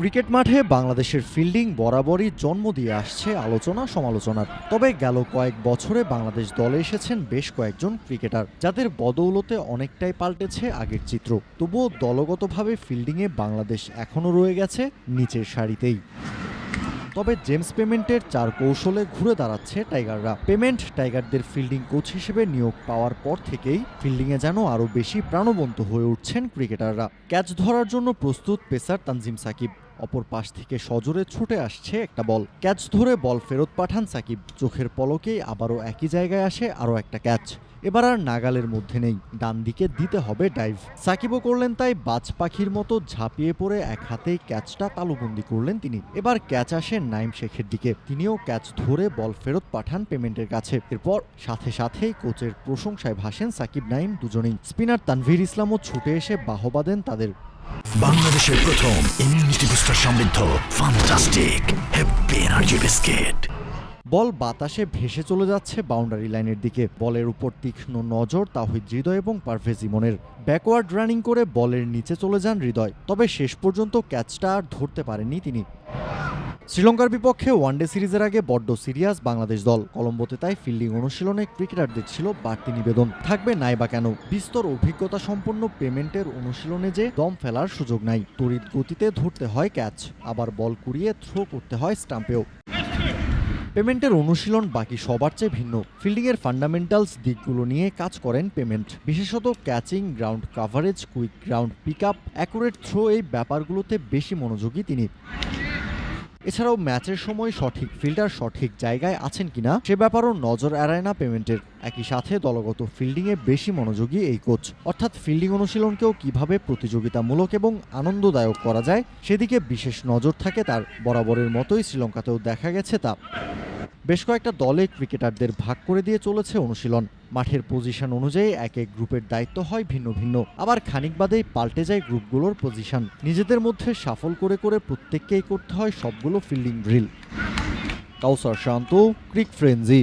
Cricket মাঠে বাংলাদেশের fielding বরাবরই জন্ম দিয়ে আসছে আলোচনা সমালোচনার। তবে গেল কয়েক বছরে বাংলাদেশ দলে এসেছেন বেশ কয়েকজন ক্রিকেটার, যাদের বদৌলতে অনেকটাই পাল্টেছে আগের চিত্র। তবুও দলগতভাবে ফিল্ডিংয়ে বাংলাদেশ এখনও রয়ে গেছে নিচের সারিতেই। তবে জেমস পেমেন্টের চার কৌশলে ঘুরে দাঁড়াচ্ছে টাইগাররা। পেমেন্ট টাইগারদের ফিল্ডিং কোচ হিসেবে নিয়োগ পাওয়ার পর থেকেই ফিল্ডিংয়ে যেন আরও বেশি প্রাণবন্ত হয়ে উঠছেন ক্রিকেটাররা। ক্যাচ ধরার জন্য প্রস্তুত পেসার তানজিম সাকিব। অপর পাশ থেকে সজোরে ছুটে আসছে একটা বল। ক্যাচ ধরে বল ফেরত পাঠান সাকিব। চোখের পলকেই আবারও একই জায়গায় আসে আরও একটা ক্যাচ। এবার আর নাগালের মধ্যে নেই। ডান দিকে দিতে হবে ডাইভ। সাকিবও করলেন তাই বাজ পাখির মতো ঝাঁপিয়ে পড়ে এক হাতেই ক্যাচটা তালুবন্দি করলেন তিনি। এবার ক্যাচ আসে নাইম শেখের দিকে। তিনিও ক্যাচ ধরে বল ফেরত পাঠান পেমেন্টের কাছে। এরপর সাথে সাথেই কোচের প্রশংসায় ভাসেন সাকিব নাইম দুজনেই। স্পিনার তানভীর ইসলামও ছুটে এসে বাহবা দেন তাদের বাংলাদেশের প্রথম ইমিউনিটি বুস্টার সমৃদ্ধ fantastic happy energy biscuit ball বাতাসে ভেসে চলে যাচ্ছে বাউন্ডারি লাইনের দিকে। বলের উপর তীক্ষ্ণ নজর তাহিদ হৃদয় এবং পারভেজ ইমনের। ব্যাকওয়ার্ড রানিং করে বলের নিচে চলে যান হৃদয়, তবে শেষ পর্যন্ত ক্যাচটা আর ধরতে পারেননি তিনি। শ্রীলঙ্কার বিপক্ষে ওয়ানডে সিরিজের আগে বড্ড সিরিয়াস বাংলাদেশ দল। কলম্বোতে তাই ফিল্ডিং অনুশীলনে ক্রিকেটারদের ছিল বাড়তি নিবেদন। থাকবে নাই বা কেন? বিস্তর অভিজ্ঞতা সম্পন্ন পেমেন্টের অনুশীলনে যে দম ফেলার সুযোগ নাই। তড়িৎ গতিতে ধরতে হয় ক্যাচ, আবার বল কুড়িয়ে থ্রো করতে হয় স্টাম্পেও। পেমেন্টের অনুশীলন বাকি সবার চেয়ে ভিন্ন। ফিল্ডিংয়ের ফান্ডামেন্টালস দিকগুলো নিয়ে কাজ করেন পেমেন্ট। বিশেষত catching, ground coverage, quick ground pick up accurate throw এই ব্যাপারগুলোতে বেশি মনোযোগী তিনি। এছাড়াও ম্যাচের সময় সঠিক ফিল্ডার সঠিক জায়গায় আছেন কিনা সে ব্যাপারও নজর এড়ায় না পেমেন্টের। একই সাথে দলগত ফিল্ডিংয়ে বেশি মনোযোগী এই কোচ। অর্থাৎ ফিল্ডিং অনুশীলনকেও কীভাবে প্রতিযোগিতামূলক এবং আনন্দদায়ক করা যায় সেদিকে বিশেষ নজর থাকে তার বরাবরের মতোই শ্রীলঙ্কাতেও দেখা গেছে তা। বেশ কয়েকটা দলে ক্রিকেটারদের ভাগ করে দিয়ে চলেছে অনুশীলন। মাঠের পজিশন অনুযায়ী এক এক গ্রুপের দায়িত্ব হয় ভিন্ন ভিন্ন। আবার খানিক বাদেই পাল্টে যায় গ্রুপগুলোর পজিশন নিজেদের মধ্যে সাফল করে করে প্রত্যেককেই করতে হয় সবগুলো fielding drill Kausar Shanto, cric frenzy